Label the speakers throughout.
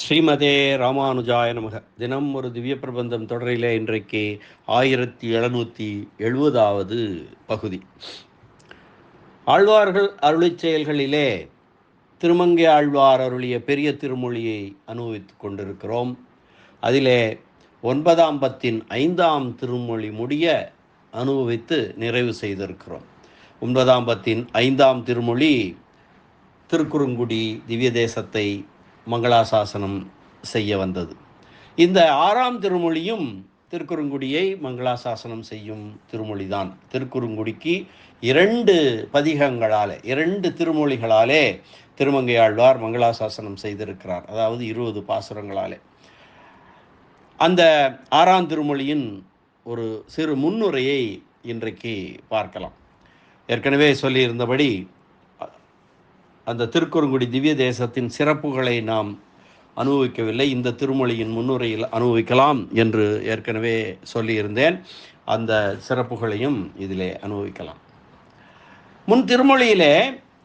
Speaker 1: ஸ்ரீமதே ராமானுஜாய நமக. தினம் ஒரு திவ்ய பிரபந்தம் தொடரிலே இன்றைக்கு ஆயிரத்தி எழுநூற்றி எழுபதாவது பகுதி. ஆழ்வார்கள் அருளிச் செயல்களிலே திருமங்கை ஆழ்வார் அருளிய பெரிய திருமொழியை அனுபவித்துக் கொண்டிருக்கிறோம். அதிலே ஒன்பதாம் பத்தின் ஐந்தாம் திருமொழி முடிய அனுபவித்து நிறைவு செய்திருக்கிறோம். ஒன்பதாம் பத்தின் ஐந்தாம் திருமொழி திருக்குறுங்குடி திவ்ய தேசத்தை மங்களாசாசனம் செய்ய வந்தது. இந்த ஆறாம் திருமொழியும் திருக்குறுங்குடியை மங்களாசாசனம் செய்யும் திருமொழி தான் திருக்குறுங்குடிக்கு இரண்டு பதிகங்களாலே இரண்டு திருமொழிகளாலே திருமங்கையாழ்வார் மங்களாசாசனம் செய்திருக்கிறார். அதாவது இருபது பாசுரங்களாலே. அந்த ஆறாம் திருமொழியின் ஒரு சிறு முன்னுரையை இன்றைக்கு பார்க்கலாம். ஏற்கனவே சொல்லியிருந்தபடி அந்த திருக்குறுங்குடி திவ்ய தேசத்தின் சிறப்புகளை நாம் அனுபவிக்கவில்லை. இந்த திருமொழியின் முன்னுரையில் அனுபவிக்கலாம் என்று ஏற்கனவே சொல்லியிருந்தேன். அந்த சிறப்புகளையும் இதிலே அனுபவிக்கலாம். முன் திருமொழியிலே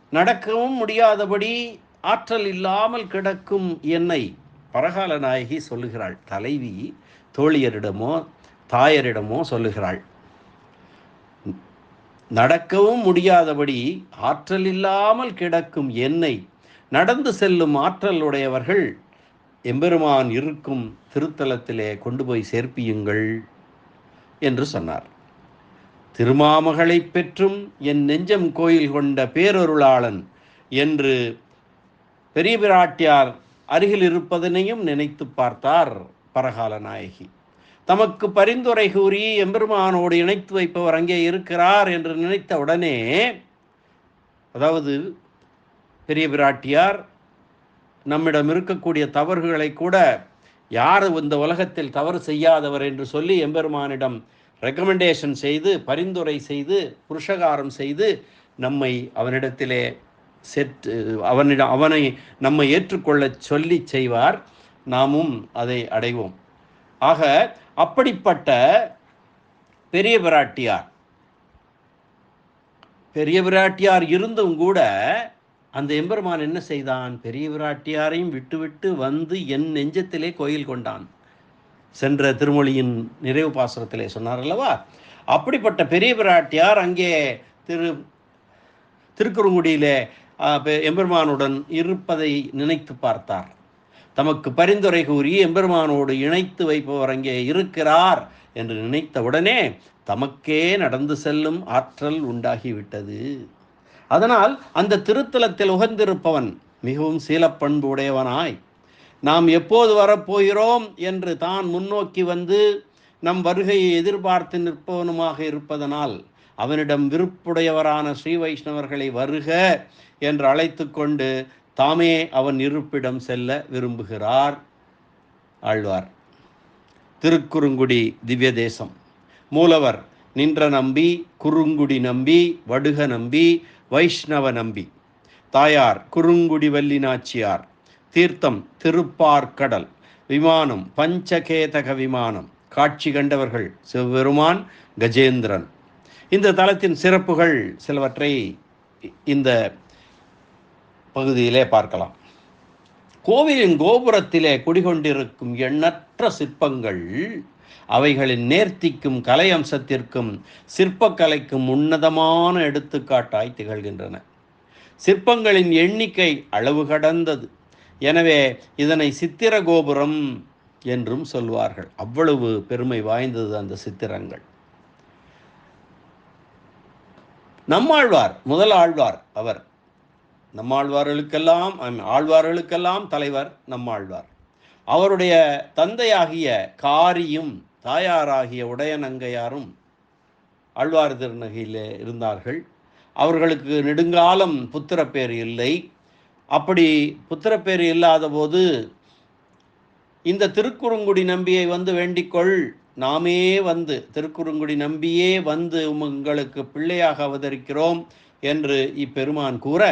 Speaker 1: நடக்கவும் முடியாதபடி ஆற்றல் இல்லாமல் கிடக்கும் என்னை பரகால நாயகி சொல்லுகிறாள். தலைவி தோழியரிடமோ தாயரிடமோ சொல்லுகிறாள். நடக்கவும் முடியாதபடி ஆற்றல் இல்லாமல் கிடக்கும் என்னை நடந்து செல்லும் ஆற்றல் உடையவர்கள் எம்பெருமான் இருக்கும் திருத்தலத்திலே கொண்டு போய் சேர்ப்பியுங்கள் என்று சொன்னார். திருமாமகளை பெற்றும் என் நெஞ்சம் கோயில் கொண்ட பேரொருளாளன் என்று பெரிய பிராட்டியார் அருகில் இருப்பதனையும் நினைத்து பார்த்தார் பரகால நாயகி. தமக்கு பரிந்துரை கூறி எம்பெருமானோடு இணைத்து வைப்பவர் அங்கே இருக்கிறார் என்று நினைத்த உடனே அதாவது பெரிய பிராட்டியார் நம்மிடம் இருக்கக்கூடிய தவறுகளை கூட யார் இந்த உலகத்தில் தவறு செய்யாதவர் என்று சொல்லி எம்பெருமானிடம் ரெக்கமெண்டேஷன் செய்து பரிந்துரை செய்து புருஷகாரம் செய்து நம்மை அவனிடத்திலே செட் அவனிடம் அவனை நம்மை ஏற்றுக்கொள்ள சொல்லி செய்வார். நாமும் அதை அடைவோம். ஆக அப்படிப்பட்ட பெரிய பிராட்டியார் பெரிய பிராட்டியார் இருந்தும் கூட அந்த எம்பெருமான் என்ன செய்தான்? பெரிய பிராட்டியாரையும் விட்டுவிட்டு வந்து என் நெஞ்சத்திலே கோயில் கொண்டான். சென்ற திருமொழியின் நிறைவு பாசுரத்திலே சொன்னார் அல்லவா? அப்படிப்பட்ட பெரிய பிராட்டியார் அங்கே திரு திருக்குறுங்குடியிலே எம்பெருமானுடன் இருப்பதை நினைத்து பார்த்தார். தமக்கு பரிந்துரை கூறி எம்பெருமானோடு இணைத்து வைப்பவர் அங்கே இருக்கிறார் என்று நினைத்தவுடனே தமக்கே நடந்து செல்லும் ஆற்றல் உண்டாகிவிட்டது. அதனால் அந்த திருத்தலத்தில் உகந்திருப்பவன் மிகவும் சீலப்பண்பு உடையவனாய். நாம் எப்போது வரப்போகிறோம் என்று தான் முன்னோக்கி வந்து நம் வருகையை எதிர்பார்த்து நிற்பவனுமாக இருப்பதனால் அவனிடம் விருப்புடையவரான ஸ்ரீ வைஷ்ணவர்களை வருக என்று அழைத்து கொண்டு தாமே அவன் இருப்பிடம் செல்ல விரும்புகிறார் ஆழ்வார். திருக்குறுங்குடி திவ்ய தேசம். மூலவர் நின்ற நம்பி குறுங்குடி நம்பி வடுக நம்பி வைஷ்ணவ நம்பி. தாயார் குறுங்குடி வள்ளி நாச்சியார். தீர்த்தம் திருப்பார்கடல் விமானம் பஞ்சகேதக விமானம். காட்சி கண்டவர்கள் சிவபெருமான் கஜேந்திரன். இந்த தலத்தின் சிறப்புகள் சிலவற்றை இந்த பகுதியிலே பார்க்கலாம். கோவிலின் கோபுரத்திலே குடிகொண்டிருக்கும் எண்ணற்ற சிற்பங்கள் அவைகளின் நேர்த்திக்கும் கலை அம்சத்திற்கும் சிற்பக்கலைக்கும் உன்னதமான எடுத்துக்காட்டாய் திகழ்கின்றன. சிற்பங்களின் எண்ணிக்கை அளவு கடந்தது. எனவே இதனை சித்திர கோபுரம் என்றும் சொல்வார்கள். அவ்வளவு பெருமை வாய்ந்தது அந்த சித்திரங்கள். நம்மாழ்வார் முதல் ஆழ்வார் அவர் நம்மாழ்வார்களுக்கெல்லாம் ஆழ்வார்களுக்கெல்லாம் தலைவர் நம்மாழ்வார். அவருடைய தந்தையாகிய காரியும் தாயாராகிய உடையநங்கையாரும் ஆழ்வார் திருநகையிலே இருந்தார்கள். அவர்களுக்கு நெடுங்காலம் புத்திரப்பேர் இல்லை. அப்படி புத்திரப்பேர் இல்லாத போது இந்த திருக்குறுங்குடி நம்பியை வந்து வேண்டிக்கொள் நாமே வந்து திருக்குறுங்குடி நம்பியே வந்து உங்களுக்கு பிள்ளையாக அவதரிக்கிறோம் என்று இப்பெருமான் கூற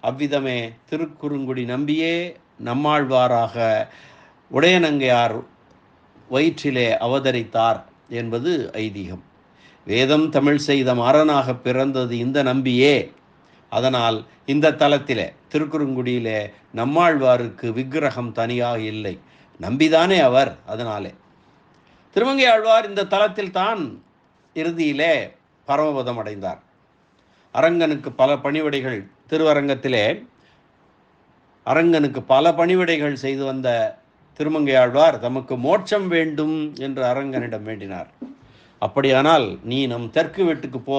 Speaker 1: அவ்விதமே திருக்குறுங்குடி நம்பியே நம்மாழ்வாராக உடையநங்கையார் வயிற்றிலே அவதரித்தார் என்பது ஐதீகம். வேதம் தமிழ் செய்த மாறனாக பிறந்தது இந்த நம்பியே. அதனால் இந்த தலத்திலே திருக்குறுங்குடியிலே நம்மாழ்வாருக்கு விக்கிரகம் தனியாக இல்லை. நம்பிதானே அவர் அதனாலே. திருமங்கை ஆழ்வார் இந்த தலத்தில் தான் இறுதியிலே பரமபதம் அடைந்தார். அரங்கனுக்கு பல பணிவிடைகள் திருவரங்கத்திலே. அரங்கனுக்கு பல பணிவிடைகள் செய்து வந்த திருமங்கையாழ்வார் தமக்கு மோட்சம் வேண்டும் என்று அரங்கனிடம் வேண்டினார். அப்படியானால் நீ நம் தெற்கு வீட்டுக்கு போ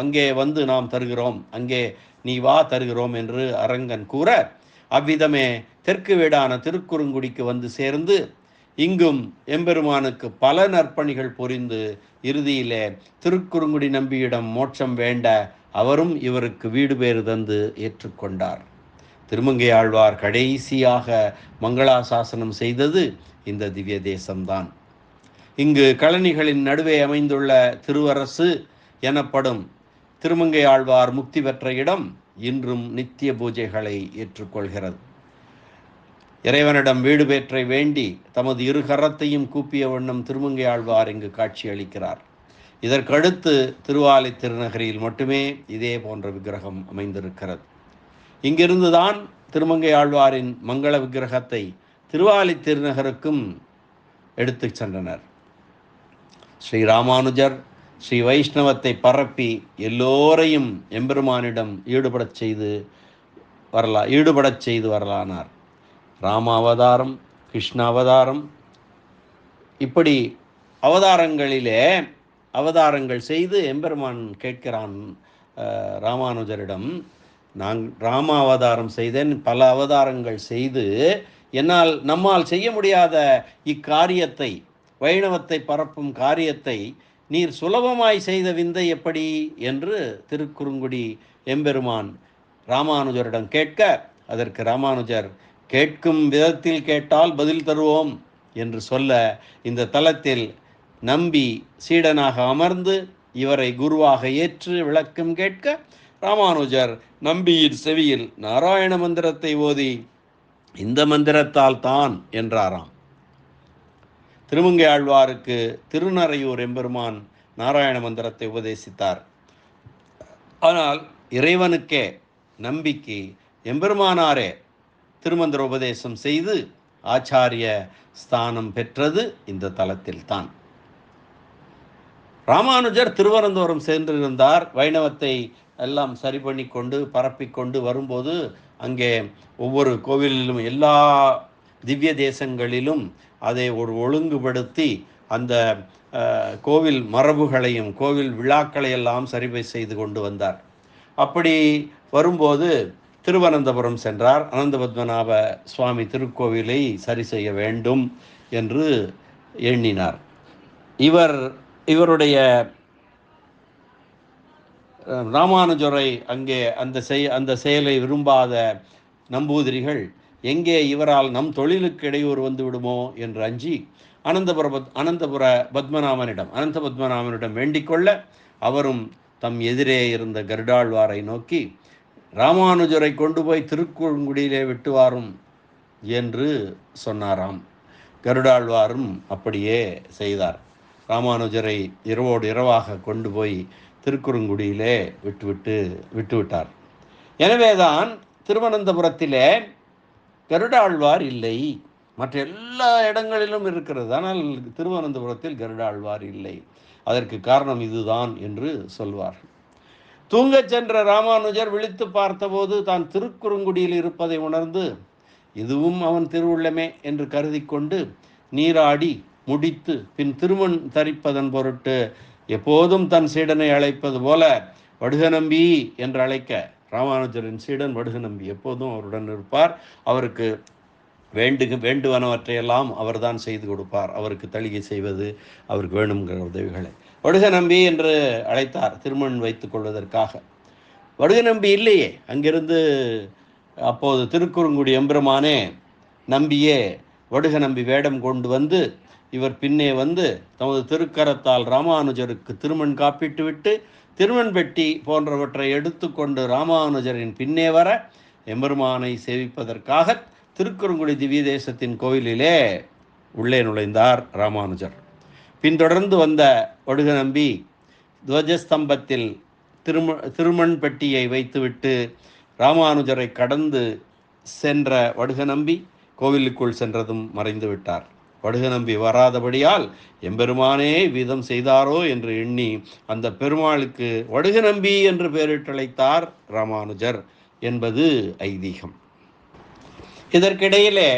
Speaker 1: அங்கே வந்து நாம் தருகிறோம். அங்கே நீ வா தருகிறோம் என்று அரங்கன் கூற அவ்விதமே தெற்கு வீடான திருக்குறுங்குடிக்கு வந்து சேர்ந்து இங்கும் எம்பெருமானுக்கு பல நற்பணிகள் புரிந்து இறுதியிலே திருக்குறுங்குடி நம்பியிடம் மோட்சம் வேண்ட அவரும் இவருக்கு வீடு பேறு தந்து ஏற்றுக்கொண்டார். திருமங்கை ஆழ்வார் கடைசியாக மங்களாசாசனம் செய்தது இந்த திவ்ய தேசம்தான். இங்கு கழனிகளின் நடுவே அமைந்துள்ள திருவரசு எனப்படும் திருமங்கை ஆழ்வார் முக்தி பெற்ற இடம் இன்றும் நித்திய பூஜைகளை ஏற்றுக்கொள்கிறது. இறைவனிடம் வீடு பெற்றை வேண்டி தமது இரு கரத்தையும் கூப்பிய வண்ணம் திருமங்கை ஆழ்வார் இங்கு காட்சி அளிக்கிறார் இதற்கடுத்து திருவாலை திருநகரியில் மட்டுமே இதே போன்ற விக்கிரகம் அமைந்திருக்கிறது. இங்கிருந்துதான் திருமங்கை ஆழ்வாரின் மங்கள விக்கிரகத்தை திருவாலி திருநகருக்கும் எடுத்து சென்றனர். ஸ்ரீ ராமானுஜர் ஸ்ரீ வைஷ்ணவத்தை பரப்பி எல்லோரையும் எம்பெருமானிடம் ஈடுபடச் செய்து வரலா ஈடுபடச் செய்து வரலானார். ராமாவதாரம் கிருஷ்ண அவதாரம் இப்படி அவதாரங்களிலே அவதாரங்கள் செய்து எம்பெருமான் கேட்கிறான் ராமானுஜரிடம் நான் ராம அவதாரம் செய்தேன் பல அவதாரங்கள் செய்து என்னால் நம்மால் செய்ய முடியாத இக்காரியத்தை வைணவத்தை பரப்பும் காரியத்தை நீர் சுலபமாய் செய்த விந்தை எப்படி? என்று திருக்குறுங்குடி எம்பெருமான் ராமானுஜரிடம் கேட்க அதற்கு ராமானுஜர் கேட்கும் விதத்தில் கேட்டால் பதில் தருவோம் என்று சொல்ல இந்த தலத்தில் நம்பி சீடனாக அமர்ந்து இவரை குருவாக ஏற்று விளக்கம் கேட்க ராமானுஜர் நம்பியின் செவியில் நாராயண மந்திரத்தை ஓதி இந்த மந்திரத்தால் தான் என்றாராம். திருமங்கை ஆழ்வாருக்கு திருநறையூர் எம்பெருமான் நாராயண மந்திரத்தை உபதேசித்தார். ஆனால் இறைவனுக்கே நம்பிக்கை எம்பெருமானாரே திருமந்திர உபதேசம் செய்து ஆச்சாரிய ஸ்தானம் பெற்றது இந்த தலத்தில்தான். ராமானுஜர் திருவனந்தபுரம் சேர்ந்திருந்தார். வைணவத்தை எல்லாம் சரி பண்ணி கொண்டு பரப்பிக்கொண்டு வரும்போது அங்கே ஒவ்வொரு கோவிலிலும் எல்லா திவ்ய தேசங்களிலும் அதை ஒரு ஒழுங்குபடுத்தி அந்த கோவில் மரபுகளையும் கோவில் விழாக்களை எல்லாம் சரிவை செய்து கொண்டு வந்தார். அப்படி வரும்போது திருவனந்தபுரம் சென்றார். அனந்தபத்மநாப சுவாமி திருக்கோவிலை சரி செய்ய வேண்டும் என்று எண்ணினார். இவர் இவருடைய ராமானுஜரை அங்கே அந்த செய் அந்த செயலை விரும்பாத நம்பூதிரிகள் எங்கே இவரால் நம் தொழிலுக்கு இடையூறு வந்து விடுமோ என்று அஞ்சி அனந்தபுர பத் அனந்தபுர பத்மநாமனிடம் அனந்த பத்மநாமனிடம் வேண்டிக்கொள்ள அவரும் தம் எதிரே இருந்த கருடாழ்வாரை நோக்கி ராமானுஜரை கொண்டு போய் திருக்குறுங்குடியிலே விட்டு வாரும் என்று சொன்னாராம். கருடாழ்வாரும் அப்படியே செய்தார். ராமானுஜரை இரவோடு இரவாக கொண்டு போய் திருக்குறுங்குடியிலே விட்டுவிட்டு விட்டுவிட்டார். எனவேதான் திருவனந்தபுரத்திலே கருடாழ்வார் இல்லை. மற்ற எல்லா இடங்களிலும் இருக்கிறது. ஆனால் திருவனந்தபுரத்தில் கருடாழ்வார் இல்லை. அதற்கு காரணம் இதுதான் என்று சொல்வார். தூங்கச் சென்ற ராமானுஜர் விழித்து பார்த்தபோது தான் திருக்குறுங்குடியில் இருப்பதை உணர்ந்து இதுவும் அவன் திருவுள்ளமே என்று கருதி கொண்டு நீராடி முடித்து பின் திருமண் தரிப்பதன் பொருட்டு எப்போதும் தன் சீடனை அழைப்பது போல வடுகநம்பி என்று அழைக்க ராமானுஜரின் சீடன் வடுகநம்பி எப்போதும் அவருடன் இருப்பார். அவருக்கு வேண்டுக வேண்டுவனவற்றையெல்லாம் அவர்தான் செய்து கொடுப்பார். அவருக்கு தளிகை செய்வது அவருக்கு வேணுங்கிற உதவிகளை. வடுக நம்பி என்று அழைத்தார் திருமண் வைத்துக் கொள்வதற்காக. வடுக நம்பி இல்லையே. அங்கிருந்து அப்போது திருக்குறுங்குடி எம்பெருமானே நம்பியே வடுக நம்பி வேடம் கொண்டு வந்து இவர் பின்னே வந்து தமது திருக்கரத்தால் ராமானுஜருக்கு திருமண் காப்பிட்டு விட்டு திருமண் பெட்டி போன்றவற்றை எடுத்துக்கொண்டு ராமானுஜரின் பின்னே வர எம்பெருமானை சேவிப்பதற்காக திருக்குறுங்குடி திவ்ய தேசத்தின் கோயிலிலே உள்ளே நுழைந்தார் ராமானுஜர். பின்தொடர்ந்து வந்த ஒடுக நம்பி துவஜஸ்தம்பத்தில் திரும திருமண் பெட்டியை வைத்துவிட்டு ராமானுஜரை கடந்து சென்ற வடுக நம்பி கோவிலுக்குள் சென்றதும் மறைந்து விட்டார் படுக நம்பி வராதபடியால் எம்பெருமானே வீதம் செய்தாரோ என்று எண்ணி அந்த பெருமாளுக்கு வடுக நம்பி என்று பெயரிட்டழைத்தார் ராமானுஜர் என்பது ஐதீகம். இதற்கிடையிலே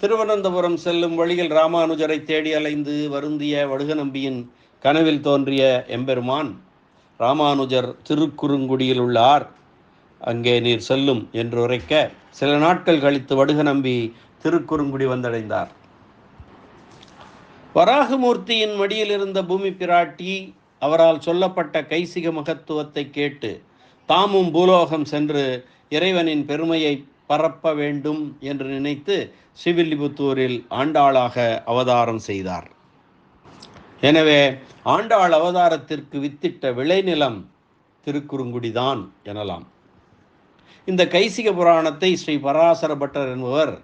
Speaker 1: திருவனந்தபுரம் செல்லும் வழியில் ராமானுஜரை தேடி அலைந்து வருந்திய வடுக நம்பியின் கனவில் தோன்றிய எம்பெருமான் ராமானுஜர் திருக்குறுங்குடியில் உள்ளார் அங்கே நீர் செல்லும் என்று உரைக்க சில நாட்கள் கழித்து வடுக நம்பி திருக்குறுங்குடி வந்தடைந்தார். வராகமூர்த்தியின் மடியில் இருந்த பூமி பிராட்டி அவரால் சொல்லப்பட்ட கைசிக மகத்துவத்தை கேட்டு தாமும் பூலோகம் சென்று இறைவனின் பெருமையை பரப்ப வேண்டும் என்று நினைத்து ஸ்ரீவில்லிபுத்தூரில் ஆண்டாளாக அவதாரம் செய்தார். எனவே ஆண்டாள் அவதாரத்திற்கு வித்திட்ட விளைநிலம் திருக்குறுங்குடிதான் எனலாம். இந்த கைசிக புராணத்தை ஸ்ரீ பராசர பட்டர் என்பவர்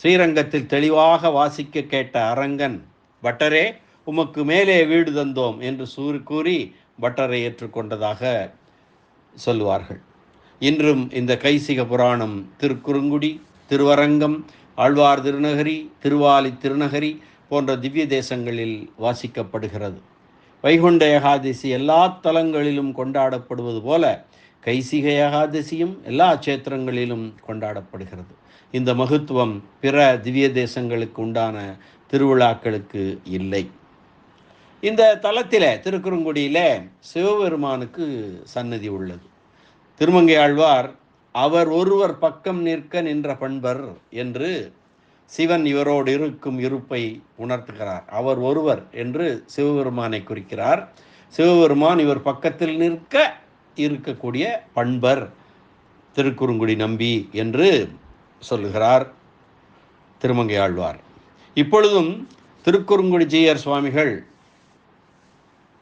Speaker 1: ஸ்ரீரங்கத்தில் தெளிவாக வாசிக்க கேட்ட அரங்கன் பட்டரே உமக்கு மேலே வீடு தந்தோம் என்று சூறு கூறி பட்டரை ஏற்றுக்கொண்டதாக சொல்லுவார்கள். இன்றும் இந்த கைசிக புராணம் திருக்குறுங்குடி திருவரங்கம் ஆழ்வார் திருநகரி திருவாலி திருநகரி போன்ற திவ்ய தேசங்களில் வாசிக்கப்படுகிறது. வைகுண்ட ஏகாதசி எல்லா தலங்களிலும் கொண்டாடப்படுவது போல கைசிக ஏகாதசியும் எல்லா சேத்திரங்களிலும் கொண்டாடப்படுகிறது. இந்த மகத்துவம் பிற திவ்ய தேசங்களுக்கு உண்டான திருவிழாக்களுக்கு இல்லை. இந்த தலத்திலே திருக்குறுங்குடியிலே சிவபெருமானுக்கு சன்னதி உள்ளது. திருமங்கை ஆழ்வார் அவர் ஒருவர் பக்கம் நிற்க நின்ற பண்பர் என்று சிவன் இவரோடு இருக்கும் இருப்பை உணர்த்துகிறார். அவர் ஒருவர் என்று சிவபெருமானை குறிக்கிறார். சிவபெருமான் இவர் பக்கத்தில் நிற்க இருக்கக்கூடிய பண்பர் திருக்குறுங்குடி நம்பி என்று சொல்லுகிறார் திருமங்கை ஆழ்வார். இப்பொழுதும் திருக்குறுங்குடி ஜீயர் சுவாமிகள்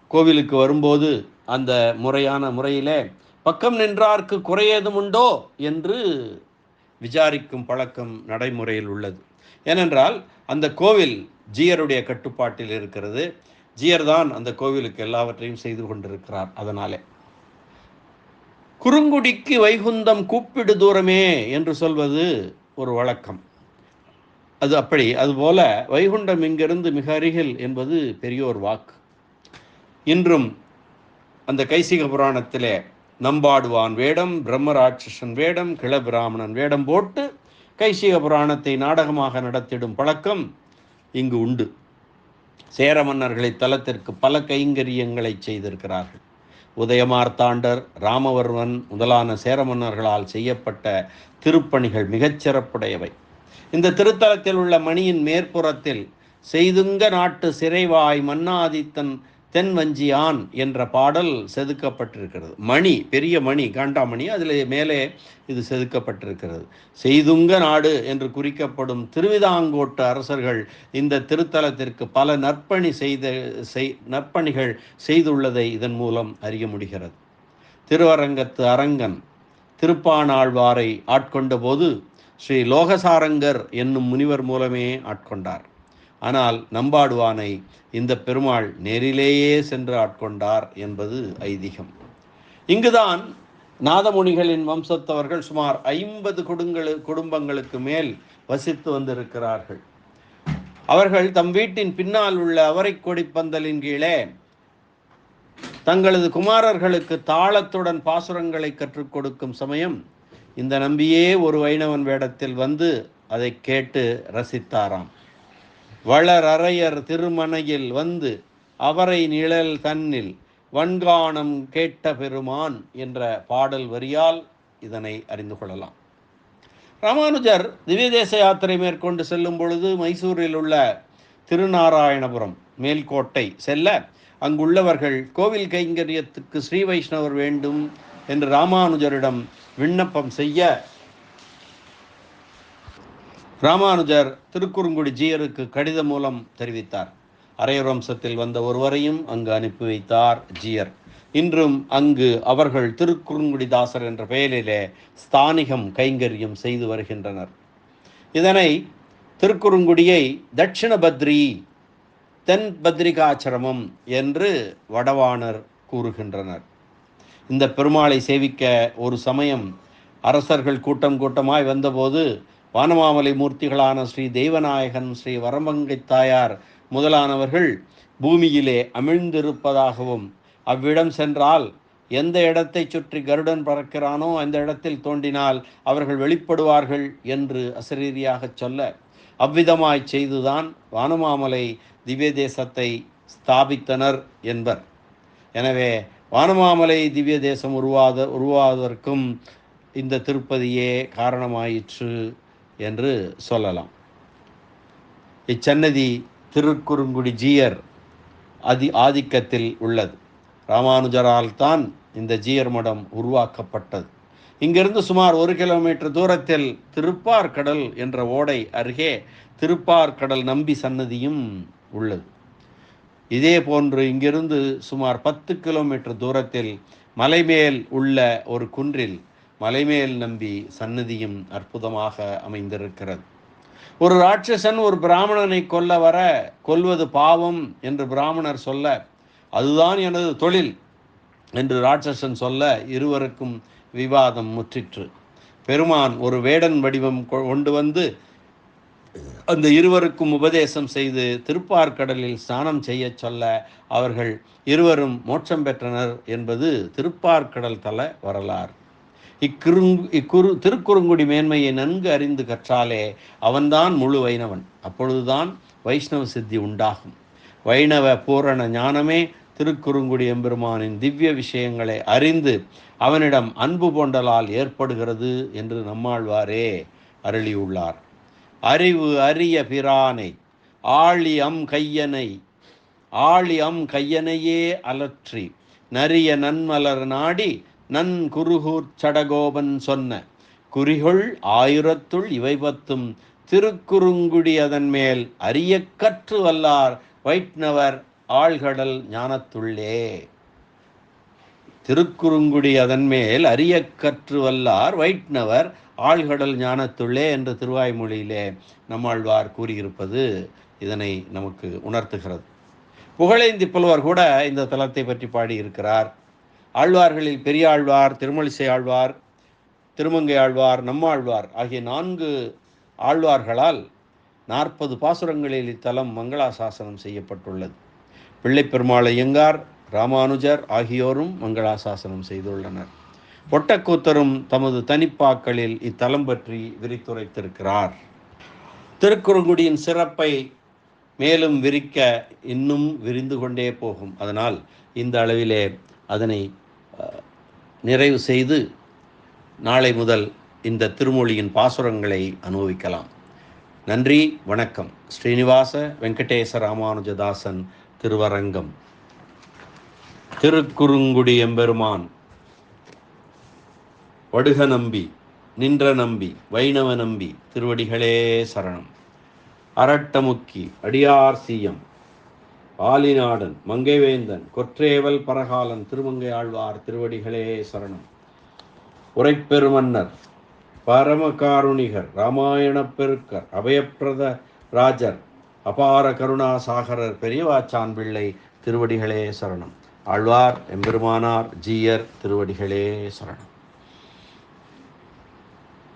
Speaker 1: கோவிலுக்கு வரும்போது அந்த முறையான முறையிலே பக்கம் நின்றார்க்கு குறையேதும் உண்டோ? என்று விசாரிக்கும் பழக்கம் நடைமுறையில் உள்ளது. ஏனென்றால் அந்த கோவில் ஜீயருடைய கட்டுப்பாட்டில் இருக்கிறது. ஜீயர் தான் அந்த கோவிலுக்கு எல்லாவற்றையும் செய்து கொண்டிருக்கிறார் அதனாலே. குறுங்குடிக்கு வைகுந்தம் கூப்பிடு தூரமே என்று சொல்வது ஒரு வழக்கம். அது அப்படி. அதுபோல வைகுண்டம் இங்கிருந்து மிக அருகில் என்பது பெரியோர் வாக்கு. இன்றும் அந்த கைசிக புராணத்திலே நம்பாடுவான் வேடம் பிரம்மராட்சசன் வேடம் கிளபிராமணன் வேடம் போட்டு கைசிக புராணத்தை நாடகமாக நடத்திடும் பழக்கம் இங்கு உண்டு. சேர மன்னர்களை தலத்திற்கு பல கைங்கரியங்களை செய்திருக்கிறார்கள். உதயமார்த்தாண்டர் ராமவர்மன் முதலான சேர மன்னர்களால் செய்யப்பட்ட திருப்பணிகள் மிகச்சிறப்புடையவை இந்த திருத்தலத்தில் உள்ள மணியின் மேற்புறத்தில் செய்துங்க நாட்டு சிறைவாய் மன்னாதித்தன் தென்வஞ்சியான் என்ற பாடல் செதுக்கப்பட்டிருக்கிறது. மணி பெரிய மணி காண்டாமணி அதில் மேலே இது செதுக்கப்பட்டிருக்கிறது. செய்துங்க நாடு என்று குறிக்கப்படும் திருவிதாங்கோட்டு அரசர்கள் இந்த திருத்தலத்திற்கு பல நற்பணி செய்த செய் நற்பணிகள் செய்துள்ளதை இதன் மூலம் அறிய முடிகிறது. திருவரங்கத்து அரங்கன் திருப்பானாழ்வாரை ஆட்கொண்ட போது ஸ்ரீ லோகசாரங்கர் என்னும் முனிவர் மூலமே ஆட்கொண்டார். ஆனால் நம்பாடுவானை இந்த பெருமாள் நேரிலேயே சென்று ஆட்கொண்டார் என்பது ஐதீகம். இங்குதான் நாதமுனிகளின் வம்சத்தவர்கள் சுமார் ஐம்பது குடுங்களு குடும்பங்களுக்கு மேல் வசித்து வந்திருக்கிறார்கள். அவர்கள் தம் வீட்டின் பின்னால் உள்ள அவரை கொடிப்பந்தலின் கீழே தங்களது குமாரர்களுக்கு தாளத்துடன் பாசுரங்களை கற்றுக் கொடுக்கும் சமயம் இந்த நம்பியே ஒரு வைணவன் வேடத்தில் வந்து அதை கேட்டு ரசித்தாராம். வளரறையர் திருமனையில் வந்து அவரை நிழல் தன்னில் வன்காணம் கேட்ட பெருமான் என்ற பாடல் வரியால் இதனை அறிந்து கொள்ளலாம். ராமானுஜர் திவ்யதேச யாத்திரை மேற்கொண்டு செல்லும் பொழுது மைசூரில் உள்ள திருநாராயணபுரம் மேல்கோட்டை செல்ல அங்குள்ளவர்கள் கோவில் கைங்கரியத்துக்கு ஸ்ரீ வைஷ்ணவர் வேண்டும் என்று ராமானுஜரிடம் விண்ணப்பம் செய்ய ராமானுஜர் திருக்குறுங்குடி ஜீயருக்கு கடிதம் மூலம் தெரிவித்தார். அரையர் வம்சத்தில் வந்த ஒருவரையும் அங்கு அனுப்பி வைத்தார் ஜீயர். இன்றும் அங்கு அவர்கள் திருக்குறுங்குடி தாசர் என்ற பெயரிலே ஸ்தானிகம் கைங்கரியம் செய்து வருகின்றனர். இதனை திருக்குறுங்குடியை தட்சிண பத்ரி தென் பத்ரிகாச்சிரமம் என்று வடவாணர் கூறுகின்றனர். இந்த பெருமாளை சேவிக்க ஒரு சமயம் அரசர்கள் கூட்டம் கூட்டமாய் வந்தபோது வானமாமலை மூர்த்திகளான ஸ்ரீ தெய்வநாயகன் ஸ்ரீ வரமங்கை தாயார் முதலானவர்கள் பூமியிலே அமிழ்ந்திருப்பதாகவும் அவ்விடம் சென்றால் எந்த இடத்தை சுற்றி கருடன் பறக்கிறானோ அந்த இடத்தில் தோண்டினால் அவர்கள் வெளிப்படுவார்கள் என்று அசரீரியாகச் சொல்ல அவ்விதமாய் செய்துதான் வானமாமலை திவ்ய தேசத்தை ஸ்தாபித்தனர் என்பர். எனவே வானமாமலை திவ்ய தேசம் உருவாத உருவாவதற்கும் இந்த திருப்பதியே காரணமாயிற்று. என்று சொல்லலாம். இச்சன்னதி திருக்குறுங்குடி ஜீயர் அதி ஆதிக்கத்தில் உள்ளது. ராமானுஜரால் தான் இந்த ஜீயர் மடம் உருவாக்கப்பட்டது. இங்கிருந்து சுமார் ஒரு கிலோமீட்டர் தூரத்தில் திருப்பார்கடல் என்ற ஓடை அருகே திருப்பார்கடல் நம்பி சன்னதியும் உள்ளது. இதே போன்று இங்கிருந்து சுமார் பத்து கிலோமீட்டர் தூரத்தில் மலைமேல் உள்ள ஒரு குன்றில் மலைமேல் நம்பி சன்னதியும் அற்புதமாக அமைந்திருக்கிறது. ஒரு ராட்சசன் ஒரு பிராமணனை கொல்ல வர கொல்வது பாவம் என்று பிராமணர் சொல்ல அதுதான் எனது தொழில் என்று ராட்சசன் சொல்ல இருவருக்கும் விவாதம் முற்றிற்று. பெருமான் ஒரு வேடன் வடிவம் கொண்டு வந்து அந்த இருவருக்கும் உபதேசம் செய்து திருப்பார்கடலில் ஸ்நானம் செய்ய சொல்ல அவர்கள் இருவரும் மோட்சம் பெற்றனர் என்பது திருப்பார்கடல் தல வரலாறு. இக்குறுங் இக்குறு திருக்குறுங்குடி மேன்மையை நன்கு அறிந்து கற்றாலே அவன்தான் முழு வைணவன். அப்பொழுதுதான் வைஷ்ணவ சித்தி உண்டாகும். வைணவ பூரண ஞானமே திருக்குறுங்குடி எம்பெருமானின் திவ்ய விஷயங்களை அறிந்து அவனிடம் அன்பு கொண்டலால் ஏற்படுகிறது என்று நம்மாழ்வாரே அருளியுள்ளார். அறிவு அரிய பிரானை ஆழி அம் கையனை ஆழி அம் கையனையே அலற்றி நரிய நன்மலர் நாடி நன் குருகூர் சடகோபன் சொன்ன குறிகொள் ஆயிரத்துள் இவை பத்தும் திருக்குறுங்குடி அதன் மேல் அரிய கற்று வல்லார் வைட்ணவர் ஆழ்கடல் ஞானத்துள்ளே. திருக்குறுங்குடி அதன் மேல் அரிய கற்று வல்லார் வைட்ணவர் ஆழ்கடல் ஞானத்துள்ளே என்ற திருவாய்மொழியிலே நம்மாழ்வார் கூறியிருப்பது இதனை நமக்கு உணர்த்துகிறது. புகழேந்தி புலவர் கூட இந்த தலத்தை பற்றி பாடியிருக்கிறார். ஆழ்வார்களில் பெரியாழ்வார் திருமலிசை ஆழ்வார் திருமங்கை ஆழ்வார் நம்மாழ்வார் ஆகிய நான்கு ஆழ்வார்களால் நாற்பது பாசுரங்களில் இத்தலம் மங்களாசாசனம் செய்யப்பட்டுள்ளது. பிள்ளைப்பெருமாள் ஐயங்கார் ராமானுஜர் ஆகியோரும் மங்களாசாசனம் செய்துள்ளனர். ஒட்டக்கூத்தரும் தமது தனிப்பாக்களில் இத்தலம் பற்றி விரித்துரைத்திருக்கிறார். திருக்குறுங்குடியின் சிறப்பை மேலும் விரிக்க இன்னும் விரிந்து கொண்டே போகும். அதனால் இந்த அளவிலே அதனை நிறைவு செய்து நாளை முதல் இந்த திருமொழியின் பாசுரங்களை அனுபவிக்கலாம். நன்றி வணக்கம். ஸ்ரீனிவாச வெங்கடேச ராமானுஜதாசன் திருவரங்கம். திருக்குறுங்குடி எம்பெருமான் வடுக நம்பி நின்ற நம்பி வைணவ நம்பி திருவடிகளே சரணம். அரட்டமுக்கி அடியார் சீயம் ஆலிநாடன் மங்கைவேந்தன் கொற்றேவல் பரகாலன் திருமங்கை ஆழ்வார் திருவடிகளே சரணம். உரைப்பெருமன்னர் பரமகாருணிகர் ராமாயணப் பெருக்கர் அபயப்பிரத ராஜர் அபார கருணாசாகரர் பெரியவாச்சான் பிள்ளை திருவடிகளே சரணம். ஆழ்வார் எம்பெருமானார் ஜீயர் திருவடிகளே சரணம்.